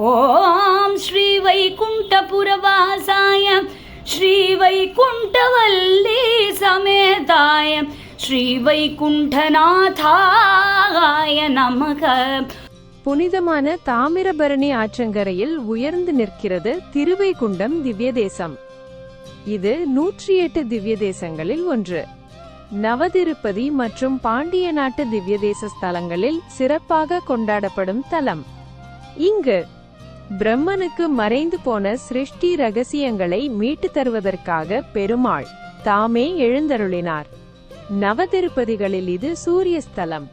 ஓம் ஸ்ரீ வைகுண்டபுரவாசாய ஸ்ரீ வைகுண்டவல்லி சமேதாய ஸ்ரீ வைகுண்டநாதாய நமக. புனிதமான தாமிரபரணி ஆற்றங்கரையில் உயர்ந்து நிற்கிறது திருவைகுண்டம் திவ்ய தேசம் இது நூற்றி எட்டு திவ்ய தேசங்களில் ஒன்று. நவதிருப்பதி மற்றும் பாண்டிய நாட்டு திவ்ய தேச ஸ்தலங்களில் சிறப்பாக கொண்டாடப்படும் தலம். இங்கு பிரம்மனுக்கு மறைந்து போன சிருஷ்டி ரகசியங்களை மீட்டு தருவதற்காக பெருமாள் தாமே எழுந்தருளினார். நவதிருப்பதிகளில் இது சூரிய ஸ்தலம்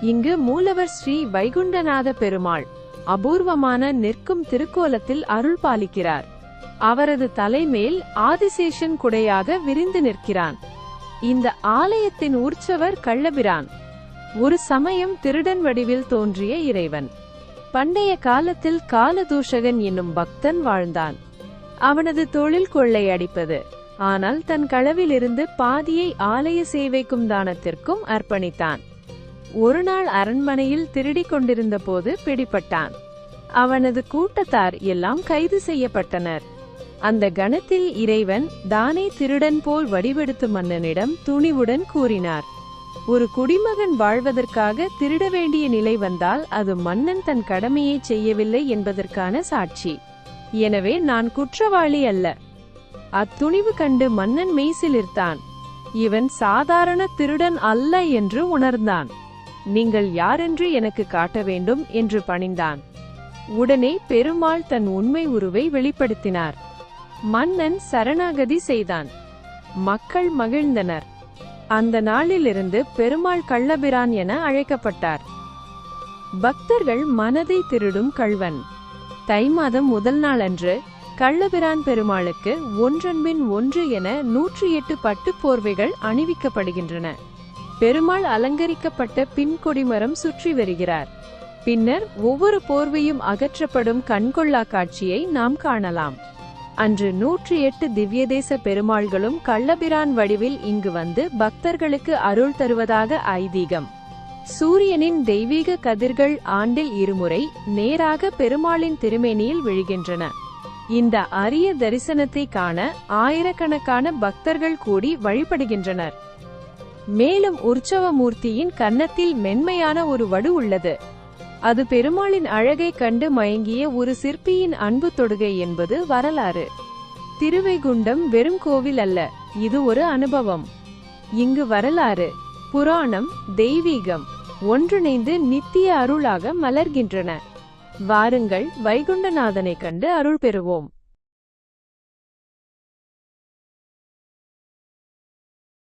இங்கு மூலவர் ஸ்ரீ வைகுண்டநாத பெருமாள் அபூர்வமான நிற்கும் திருக்கோலத்தில் அருள் பாலிக்கிறார். அவரது தலைமேல் ஆதிசேஷன் குடையாக விரிந்து நிற்கிறான். இந்த ஆலயத்தின் உற்சவர் கள்ளபிரான். ஒரு சமயம் திருடன் வடிவில் தோன்றிய இறைவன். பண்டைய காலத்தில் காலதூஷகன் என்னும் பக்தன் வாழ்ந்தான். அவனது தொழில் கொள்ளை அடிப்பது. ஆனால் தன் களவிலிருந்து பாதியை ஆலய சேவைக்கும் தானத்திற்கும் அர்ப்பணித்தான். ஒரு நாள் அரண்மனையில் திருடிக் கொண்டிருந்த போது பிடிபட்டான். அவனது கூட்டத்தார் எல்லாம் கைது செய்யப்பட்டனர். அந்த கணத்தில் இறைவன் தானே திருடன் போல் வடிவெடுத்து மன்னனிடம் துணிவுடன் கூறினார். ஒரு குடிமகன் வாழ்வதற்காக திருட வேண்டிய நிலை வந்தால் அது மன்னன் தன் கடமையை செய்யவில்லை என்பதற்கான சாட்சி. எனவே நான் குற்றவாளி அல்ல. அத்துணிவு கண்டு மன்னன் மெய்சிலிர்த்தான். இவன் சாதாரண திருடன் அல்ல என்று உணர்ந்தான். நீங்கள் யாரென்று எனக்கு காட்ட வேண்டும்? என்று பணிந்தான். உடனே பெருமாள் தன் உண்மை உருவை வெளிப்படுத்தினார். மன்னன் சரணாகதி செய்தான். மக்கள் மகிழ்ந்தனர். அந்த நாளிலிருந்து பெருமாள் கள்ளபிரான் என அழைக்கப்பட்டார். பக்தர்கள் மனதை திருடும் கள்வன். தை மாதம் முதல் நாள் அன்று கள்ளபிரான் பெருமாளுக்கு ஒன்றன்பின் ஒன்று என நூற்றி எட்டு பட்டு போர்வைகள் அணிவிக்கப்படுகின்றன. பெருமாள் அலங்கரிக்கப்பட்ட பின் கொடிமரம் சுற்றி வருகிறார். பின்னர் ஒவ்வொரு போர்வையும் அகற்றப்படும் கண்கொள்ளா காட்சியை நாம் காணலாம். அன்று நூற்றி எட்டு திவ்யதேச பெருமாள்களும் கள்ளபிரான் வடிவில் இங்கு வந்து பக்தர்களுக்கு அருள் தருவதாக ஐதீகம். சூரியனின் தெய்வீக கதிர்கள் ஆண்டில் இருமுறை நேராக பெருமாளின் திருமேனியில் விழுகின்றன. இந்த அரிய தரிசனத்தை காண ஆயிரக்கணக்கான பக்தர்கள் கூடி வழிபடுகின்றனர். மேலும் உற்சவமூர்த்தியின் கன்னத்தில் மென்மையான ஒரு வடு உள்ளது. அது பெருமாளின் அழகை கண்டு மயங்கிய ஒரு சிற்பியின் அன்பு தொடுகை என்பது வரலாறு. திருவைகுண்டம் வெறும் கோவில் அல்ல இது ஒரு அனுபவம். இங்கு வரலாறு புராணம் தெய்வீகம் ஒன்றிணைந்து நித்திய அருளாக மலர்கின்றன. வாருங்கள் வைகுண்டநாதனை கண்டு அருள் பெறுவோம்.